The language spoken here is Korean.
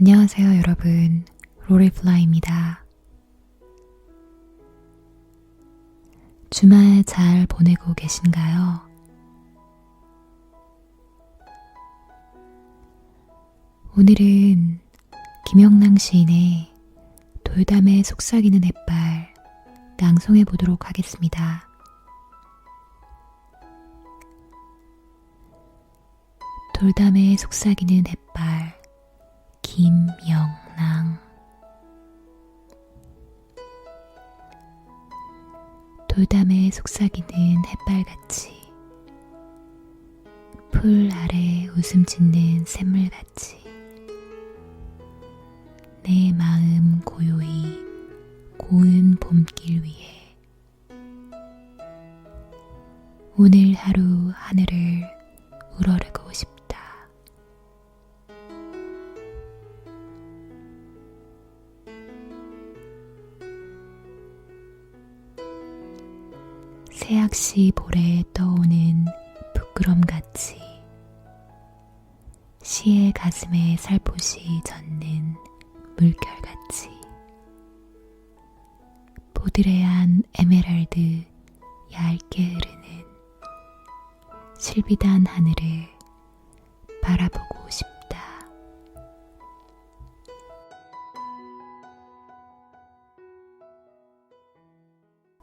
안녕하세요, 여러분. 로리플라이입니다. 주말 잘 보내고 계신가요? 오늘은 김영랑 시인의 돌담에 속삭이는 햇발 낭송해 보도록 하겠습니다. 돌담에 속삭이는 햇발 김영랑. 돌담에 속삭이는 햇발같이 풀 아래 웃음 짓는 샘물같이 내 마음 고요히 고운 봄길 위에 오늘 하루 하늘을 우러르고 새학시 볼에 떠오는 부끄럼같이 시의 가슴에 살포시 젖는 물결같이 보드레한 에메랄드 얇게 흐르는 실비단 하늘을